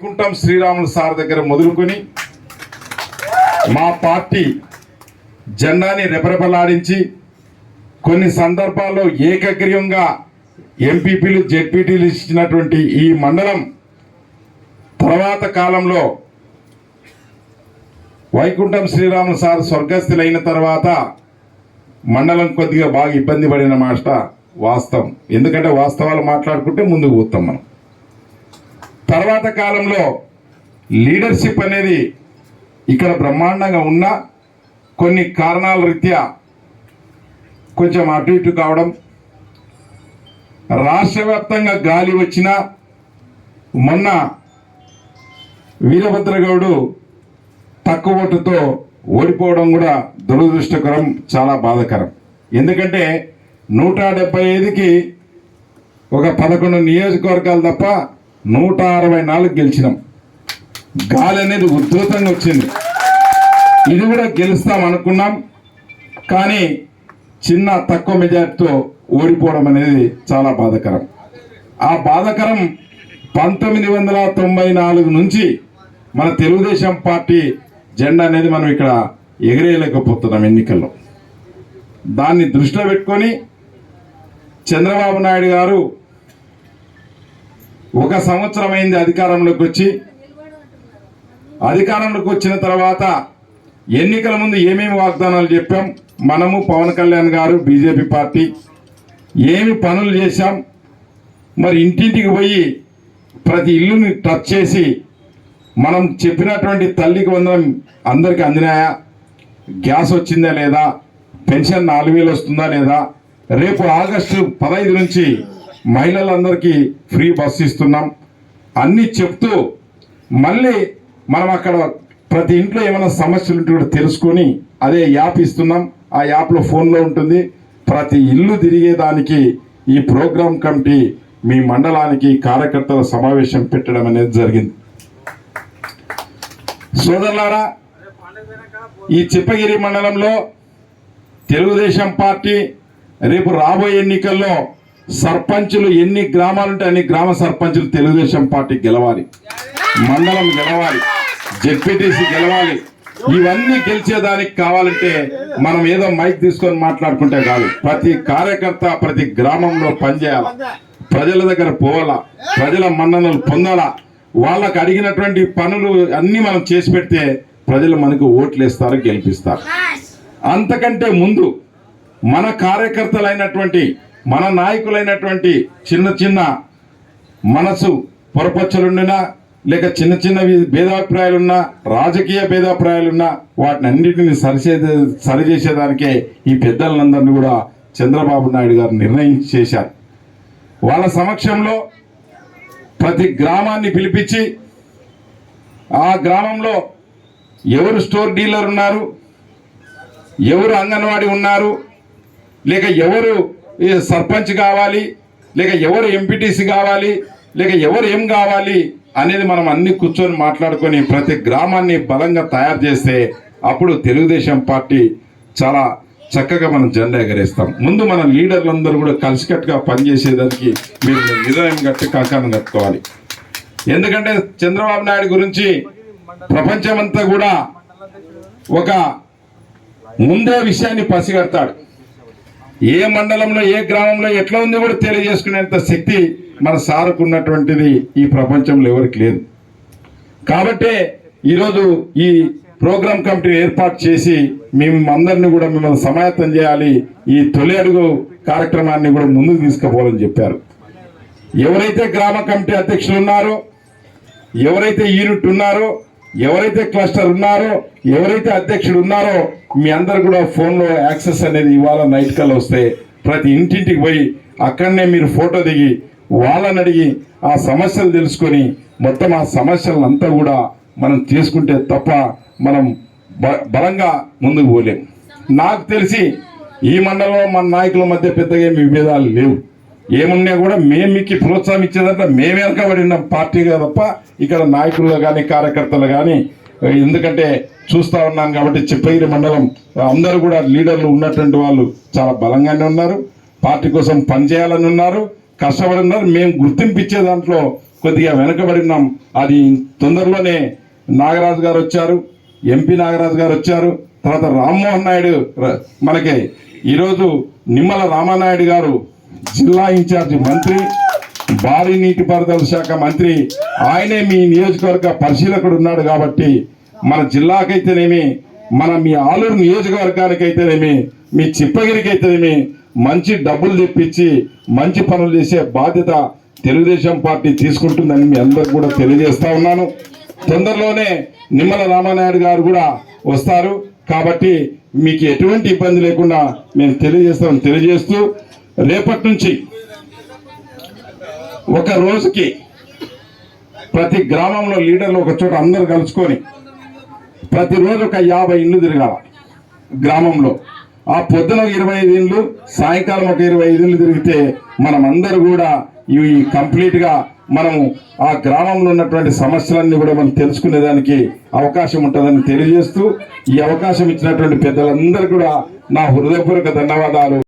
Vaikuntham Sriramulu sir దగ్గర మొదలుకొని మా పార్టీ జెండాని రెపరెపలాడించి కొన్ని సందర్భాల్లో ఏకగ్రీవంగా ఎంపీపీలు జెడ్పీటీలు ఇచ్చినటువంటి ఈ మండలం తర్వాత కాలంలో వైకుంఠం శ్రీరాములు సార్ స్వర్గస్థులైన తర్వాత మండలం కొద్దిగా బాగా ఇబ్బంది పడిన మాట వాస్తవం. ఎందుకంటే వాస్తవాలు మాట్లాడుకుంటే ముందుకు పోతాం మనం. తర్వాత కాలంలో లీడర్షిప్ అనేది ఇక్కడ బ్రహ్మాండంగా ఉన్న కొన్ని కారణాల రీత్యా కొంచెం అటు ఇటు కావడం రాష్ట్ర వ్యాప్తంగా గాలి వచ్చిన మొన్న వీరభద్రగౌడు తక్కువ ఓటుతో ఓడిపోవడం కూడా దురదృష్టకరం చాలా బాధాకరం. ఎందుకంటే నూట డెబ్బై ఐదుకి ఒక పదకొండు నియోజకవర్గాలు తప్ప నూట అరవై నాలుగు గెలిచినాం. గాలి అనేది ఉధృతంగా వచ్చింది. ఇది కూడా గెలుస్తాం అనుకున్నాం. కానీ చిన్న తక్కువ మెజార్టీతో ఓడిపోవడం అనేది చాలా బాధాకరం. ఆ బాధాకరం పంతొమ్మిది వందల తొంభై నాలుగు నుంచి మన తెలుగుదేశం పార్టీ జెండా అనేది మనం ఇక్కడ ఎగిరేయలేకపోతున్నాం ఎన్నికల్లో. దాన్ని దృష్టిలో పెట్టుకొని చంద్రబాబు నాయుడు గారు ఒక సంవత్సరం అయింది అధికారంలోకి వచ్చి. అధికారంలోకి వచ్చిన తర్వాత ఎన్నికల ముందు ఏమేమి వాగ్దానాలు చెప్పాం? మనము పవన్ కళ్యాణ్ గారు బీజేపీ పార్టీ ఏమి పనులు చేశాం? మరి ఇంటింటికి పోయి ప్రతి ఇల్లుని టచ్ చేసి మనం చెప్పినటువంటి తల్లికి వందనం అందరికీ అందినాయా? గ్యాస్ వచ్చిందా లేదా? పెన్షన్ నాలుగు వేలు వస్తుందా లేదా? రేపు ఆగస్టు పదహైదు నుంచి మహిళలందరికీ ఫ్రీ బస్సు ఇస్తున్నాం. అన్నీ చెప్తూ మళ్ళీ మనం అక్కడ ప్రతి ఇంట్లో ఏమైనా సమస్యలు ఉంటే కూడా తెలుసుకొని అదే యాప్ ఇస్తున్నాం. ఆ యాప్లో ఫోన్లో ఉంటుంది. ప్రతి ఇల్లు తిరిగేదానికి ఈ ప్రోగ్రాం కమిటీ మీ మండలానికి కార్యకర్తల సమావేశం పెట్టడం అనేది జరిగింది. సోదరులారా ఈ చిప్పగిరి మండలంలో తెలుగుదేశం పార్టీ రేపు రాబోయే ఎన్నికల్లో సర్పంచులు ఎన్ని గ్రామాలుంటే అన్ని గ్రామ సర్పంచులు తెలుగుదేశం పార్టీ గెలవాలి. మండలం గెలవాలి. జెడ్పీటీసీ గెలవాలి. ఇవన్నీ గెలిచేదానికి కావాలంటే మనం ఏదో మైక్ తీసుకొని మాట్లాడుకుంటే కాదు. ప్రతి కార్యకర్త ప్రతి గ్రామంలో పనిచేయాలి? ప్రజల దగ్గర పోవాలా? ప్రజల మన్ననలు పొందాలా? వాళ్ళకు అడిగినటువంటి పనులు అన్ని మనం చేసి పెడితే ప్రజలు మనకు ఓట్లు వేస్తారు గెలిపిస్తారు అంతకంటే ముందు మన కార్యకర్తలైనటువంటి మన నాయకులైనటువంటి చిన్న చిన్న మనసు పొరపచ్చలుండినా లేక చిన్న చిన్న భేదాభిప్రాయాలున్నా రాజకీయ భేదాభిప్రాయాలున్నా వాటిని అన్నింటిని సరిచే సరిచేసేదానికే ఈ పెద్దలందరినీ కూడా చంద్రబాబు నాయుడు గారు నిర్ణయం చేశారు. వాళ్ళ సమక్షంలో ప్రతి గ్రామాన్ని పిలిపించి ఆ గ్రామంలో ఎవరు స్టోర్ డీలర్ ఉన్నారు ఎవరు అంగన్వాడీ ఉన్నారు లేక ఎవరు సర్పంచ్ కావాలి లేక ఎవరు ఎంపీటీసీ కావాలి లేక ఎవరు ఏం కావాలి అనేది మనం అన్ని కూర్చొని మాట్లాడుకొని ప్రతి గ్రామాన్ని బలంగా తయారు చేస్తే అప్పుడు తెలుగుదేశం పార్టీ చాలా చక్కగా మనం జెండా ఎగరేస్తాం. ముందు మన లీడర్లందరూ కూడా కలిసికట్టుగా పనిచేసేదానికి మీరు నిర్ణయం కట్టి కంకణం కట్టుకోవాలి. ఎందుకంటే చంద్రబాబు నాయుడు గురించి ప్రపంచమంతా కూడా ఒక ముందే విషయాన్ని పసిగడతాడు. ఏ మండలంలో ఏ గ్రామంలో ఎట్లా ఉంది కూడా తెలియజేసుకునేంత శక్తి మన సారకు ఉన్నటువంటిది ఈ ప్రపంచంలో ఎవరికి లేదు. కాబట్టే ఈరోజు ఈ ప్రోగ్రామ్ కమిటీ ఏర్పాటు చేసి మేము అందరినీ కూడా మిమ్మల్ని సమాయత్తం చేయాలి ఈ తొలి అడుగు కార్యక్రమాన్ని కూడా ముందుకు తీసుకుపోవాలని చెప్పారు. ఎవరైతే గ్రామ కమిటీ అధ్యక్షులు ఉన్నారో ఎవరైతే యూనిట్ ఉన్నారో ఎవరైతే క్లస్టర్ ఉన్నారో ఎవరైతే అధ్యక్షుడు ఉన్నారో మీ అందరు కూడా ఫోన్లో యాక్సెస్ అనేది ఇవాళ నైట్ కల్లా వస్తే ప్రతి ఇంటింటికి పోయి అక్కడనే మీరు ఫోటో దిగి వాళ్ళని అడిగి ఆ సమస్యలు తెలుసుకొని మొత్తం ఆ సమస్యలంతా కూడా మనం తీసుకుంటే తప్ప మనం బ- బలంగా ముందుకు పోలేం. నాకు తెలిసి ఈ మండలంలో మన నాయకుల మధ్య పెద్దగా ఏమి విభేదాలు లేవు. ఏమున్నా కూడా మేము మీకు ప్రోత్సాహం ఇచ్చేదంటే మేము వెనకబడిన పార్టీగా తప్ప ఇక్కడ నాయకుల్లో కానీ కార్యకర్తలు కానీ ఎందుకంటే చూస్తా ఉన్నాం కాబట్టి చిప్పగిరి మండలం అందరూ కూడా లీడర్లు ఉన్నటువంటి వాళ్ళు చాలా బలంగానే ఉన్నారు. పార్టీ కోసం పనిచేయాలని ఉన్నారు. కష్టపడి ఉన్నారు. మేము గుర్తింపు ఇచ్చే దాంట్లో కొద్దిగా వెనుకబడి ఉన్నాం. అది తొందరలోనే నాగరాజు గారు వచ్చారు ఎంపీ నాగరాజు గారు వచ్చారు. తర్వాత రామ్మోహన్ నాయుడు మనకి ఈరోజు నిమ్మల రామానాయుడు గారు జిల్లా ఇన్ఛార్జి మంత్రి భారీ నీటిపారుదల శాఖ మంత్రి ఆయనే మీ నియోజకవర్గ పరిశీలకుడు ఉన్నాడు కాబట్టి మన జిల్లాకైతేనేమి మన మీ ఆలూరు నియోజకవర్గానికి అయితేనేమి మీ చిప్పగిరికి అయితేనేమి మంచి డబ్బులు తెప్పించి మంచి పనులు చేసే బాధ్యత తెలుగుదేశం పార్టీ తీసుకుంటుందని మీ అందరికి కూడా తెలియజేస్తా ఉన్నాను. తొందరలోనే నిమ్మల రామానాయుడు గారు కూడా వస్తారు. కాబట్టి మీకు ఎటువంటి ఇబ్బంది లేకుండా మేము తెలియజేస్తాం తెలియజేస్తూ రేపటి నుంచి ఒక రోజుకి ప్రతి గ్రామంలో లీడర్లు ఒక చోట అందరు కలుసుకొని ప్రతిరోజు ఒక యాభై ఇల్లు తిరగాల గ్రామంలో. ఆ పొద్దున ఒక ఇరవై ఐదు ఇండ్లు సాయంకాలం ఒక ఇరవై ఐదు ఇండ్లు తిరిగితే మనం అందరూ కూడా ఇవి కంప్లీట్గా మనము ఆ గ్రామంలో ఉన్నటువంటి సమస్యలన్నీ కూడా మనం తెలుసుకునేదానికి అవకాశం ఉంటుందని తెలియజేస్తూ ఈ అవకాశం ఇచ్చినటువంటి పెద్దలందరూ కూడా నా హృదయపూర్వక ధన్యవాదాలు.